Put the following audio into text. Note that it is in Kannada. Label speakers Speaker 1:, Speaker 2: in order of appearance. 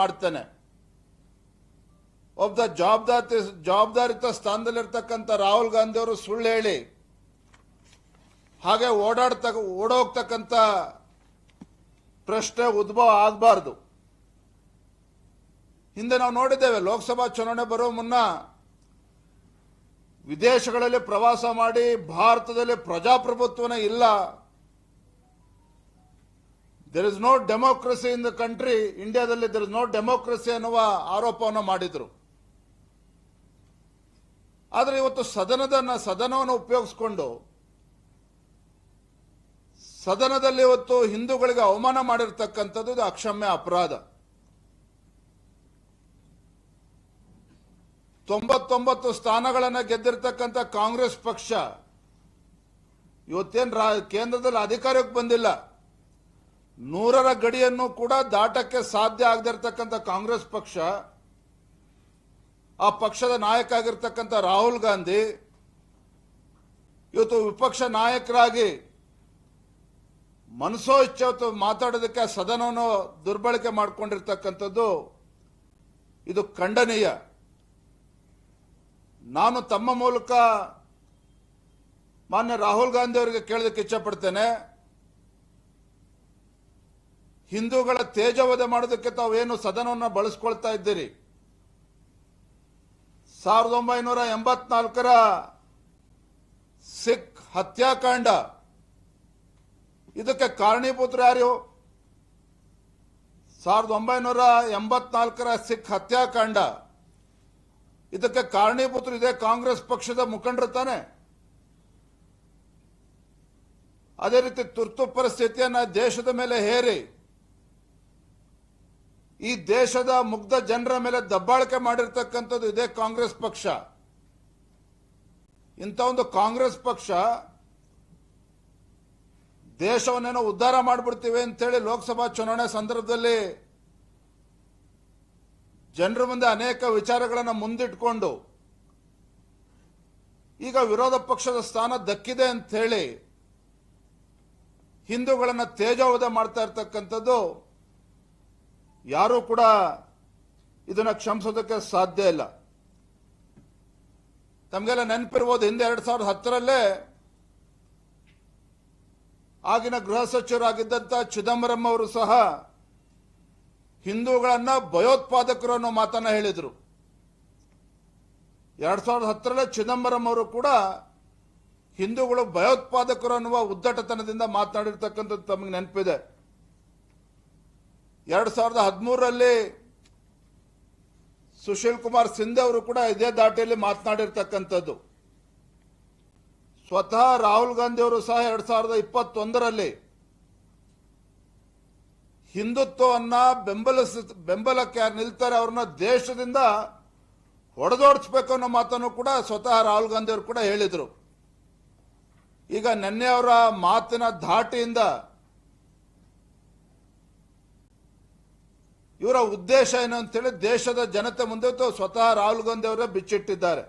Speaker 1: ಮಾಡ್ತೇನೆ. ಒಬ್ಬ ಜವಾಬ್ದಾರಿ, ಜವಾಬ್ದಾರಿತ ಸ್ಥಾನದಲ್ಲಿರ್ತಕ್ಕಂತ ರಾಹುಲ್ ಗಾಂಧಿ ಅವರು ಸುಳ್ಳು ಹೇಳಿ, ಹಾಗೆ ಓಡಾಡ್ತ, ಓಡೋಗ್ತಕ್ಕಂಥ ಪ್ರಶ್ನೆ ಉದ್ಭವ ಆಗಬಾರ್ದು. ಹಿಂದೆ ನಾವು ನೋಡಿದ್ದೇವೆ, ಲೋಕಸಭಾ ಚುನಾವಣೆ ಬರೋ ಮುನ್ನ ವಿದೇಶಗಳಲ್ಲಿ ಪ್ರವಾಸ ಮಾಡಿ ಭಾರತದಲ್ಲಿ ಪ್ರಜಾಪ್ರಭುತ್ವನ ಇಲ್ಲ. There is no democracy in the country ಇಂಡಿಯಾದಲ್ಲಿ ದೆರ್ ಇಸ್ ನೋ ಡೆಮೋಕ್ರಸಿ ಅನ್ನುವ ಆರೋಪವನ್ನು ಮಾಡಿದ್ರು. ಆದರೆ ಇವತ್ತು ಸದನದ ಸದನವನ್ನು ಉಪಯೋಗಿಸಿಕೊಂಡು, ಸದನದಲ್ಲಿ ಇವತ್ತು ಹಿಂದೂಗಳಿಗೆ ಅವಮಾನ ಮಾಡಿರ್ತಕ್ಕಂಥದ್ದು ಇದು ಅಕ್ಷಮ್ಯ ಅಪರಾಧ. ತೊಂಬತ್ತೊಂಬತ್ತು ಸ್ಥಾನಗಳನ್ನು ಗೆದ್ದಿರ್ತಕ್ಕಂಥ ಕಾಂಗ್ರೆಸ್ ಪಕ್ಷ ಇವತ್ತೇನು ರಾ, ಕೇಂದ್ರದಲ್ಲಿ ಅಧಿಕಾರಕ್ಕೆ ಬಂದಿಲ್ಲ. ನೂರರ ಗಡಿಯನ್ನು ಕೂಡ ದಾಟಕ್ಕೆ ಸಾಧ್ಯ ಆಗದಿರ್ತಕ್ಕಂಥ ಕಾಂಗ್ರೆಸ್ ಪಕ್ಷ, ಆ ಪಕ್ಷದ ನಾಯಕ ಆಗಿರ್ತಕ್ಕಂಥ ರಾಹುಲ್ ಗಾಂಧಿ, ಇವತ್ತು ವಿಪಕ್ಷ ನಾಯಕರಾಗಿ ಮನಸೋ ಇಚ್ಛೆ ಮಾತಾಡೋದಕ್ಕೆ ಸದನವನ್ನು ದುರ್ಬಳಕೆ ಮಾಡಿಕೊಂಡಿರ್ತಕ್ಕಂಥದ್ದು ಇದು ಖಂಡನೀಯ. ನಾನು ತಮ್ಮ ಮೂಲಕ ಮಾನ್ಯ ರಾಹುಲ್ ಗಾಂಧಿ ಅವರಿಗೆ ಕೇಳೋದಕ್ಕೆ ಇಚ್ಛಪಡ್ತೇನೆ ಹಿಂದೂಗಳ ತೇಜವಧೆ ಮಾಡೋದಕ್ಕೆ ತಾವೇನು ಸದನವನ್ನು ಬಳಸ್ಕೊಳ್ತಾ ಇದ್ದೀರಿ? ಸಾವಿರದ ಒಂಬೈನೂರ ಎಂಬತ್ನಾಲ್ಕರ ಸಿಖ್ ಹತ್ಯಾಕಾಂಡ. ಇದಕ್ಕೆ ಕಾರಣೀಭೂತರು ಯಾರು? ಸಾವಿರದ ಒಂಬೈನೂರ ಎಂಬತ್ನಾಲ್ಕರ ಸಿಖ್ ಹತ್ಯಾಕಾಂಡ. ಇದಕ್ಕೆ ಕಾರಣೀಭೂತರು ಇದೆ ಕಾಂಗ್ರೆಸ್ ಪಕ್ಷದ ಮುಖಂಡರು ತಾನೆ. ಅದೇ ರೀತಿ ತುರ್ತು ಪರಿಸ್ಥಿತಿಯನ್ನ ದೇಶದ ಮೇಲೆ ಹೇರಿ. ಈ ದೇಶದ ಮುಗ್ಧ ಜನರ ಮೇಲೆ ದಬ್ಬಾಳಿಕೆ ಮಾಡಿರ್ತಕ್ಕಂಥದ್ದು ಇದೇ ಕಾಂಗ್ರೆಸ್ ಪಕ್ಷ. ಇಂಥ ಒಂದು ಕಾಂಗ್ರೆಸ್ ಪಕ್ಷ ದೇಶವನ್ನೇನೋ ಉದ್ಧಾರ ಮಾಡಿಬಿಡ್ತೀವಿ ಅಂತೇಳಿ ಲೋಕಸಭಾ ಚುನಾವಣೆ ಸಂದರ್ಭದಲ್ಲಿ ಜನರ ಮುಂದೆ ಅನೇಕ ವಿಚಾರಗಳನ್ನು ಮುಂದಿಟ್ಕೊಂಡು ಈಗ ವಿರೋಧ ಪಕ್ಷದ ಸ್ಥಾನ ದಕ್ಕಿದೆ ಅಂತ ಹೇಳಿ ಹಿಂದೂಗಳನ್ನು ತೇಜೋವಧೆ ಮಾಡ್ತಾ ಇರ್ತಕ್ಕಂಥದ್ದು ಯಾರೂ ಕೂಡ ಇದನ್ನ ಕ್ಷಮಿಸೋದಕ್ಕೆ ಸಾಧ್ಯ ಇಲ್ಲ. ತಮಗೆಲ್ಲ ನೆನಪಿರ್ಬೋದು, ಹಿಂದೆ ಎರಡ್ ಸಾವಿರದ ಹತ್ತರಲ್ಲೇ ಆಗಿನ ಗೃಹ ಸಚಿವರಾಗಿದ್ದಂಥ ಚಿದಂಬರಂ ಅವರು ಸಹ ಹಿಂದೂಗಳನ್ನ ಭಯೋತ್ಪಾದಕರು ಅನ್ನೋ ಮಾತನ್ನ ಹೇಳಿದರು. ಎರಡ್ ಸಾವಿರದ ಹತ್ತರಲ್ಲೇ ಚಿದಂಬರಂ ಅವರು ಕೂಡ ಹಿಂದೂಗಳು ಭಯೋತ್ಪಾದಕರು ಅನ್ನುವ ಉದ್ದಟತನದಿಂದ ಮಾತನಾಡಿರ್ತಕ್ಕಂಥದ್ದು ತಮಗೆ ನೆನಪಿದೆ. ಎರಡ್ ಸಾವಿರದ ಹದಿಮೂರರಲ್ಲಿ ಸುಶೀಲ್ ಕುಮಾರ್ ಸಿಂಧೆ ಅವರು ಕೂಡ ಇದೇ ದಾಟಿಯಲ್ಲಿ ಮಾತನಾಡಿರ್ತಕ್ಕಂಥದ್ದು. ಸ್ವತಃ ರಾಹುಲ್ ಗಾಂಧಿ ಅವರು ಸಹ ಎರಡು ಸಾವಿರದ ಇಪ್ಪತ್ತೊಂದರಲ್ಲಿ ಹಿಂದುತ್ವವನ್ನ ಬೆಂಬಲಿಸ, ಬೆಂಬಲಕ್ಕೆ ನಿಲ್ತಾರೆ ಅವ್ರನ್ನ ದೇಶದಿಂದ ಹೊಡೆದೋಡಿಸ್ಬೇಕು ಅನ್ನೋ ಮಾತನ್ನು ಕೂಡ ಸ್ವತಃ ರಾಹುಲ್ ಗಾಂಧಿ ಅವರು ಕೂಡ ಹೇಳಿದರು. ಈಗ ನೆನ್ನೆ ಅವರ ಮಾತಿನ ಧಾಟಿಯಿಂದ ಇವರ ಉದ್ದೇಶ ಏನು ಅಂತೇಳಿ ದೇಶದ ಜನತೆ ಮುಂದೆ ಸ್ವತಃ ರಾಹುಲ್ ಗಾಂಧಿ ಅವರೇ ಬಿಚ್ಚಿಟ್ಟಿದ್ದಾರೆ.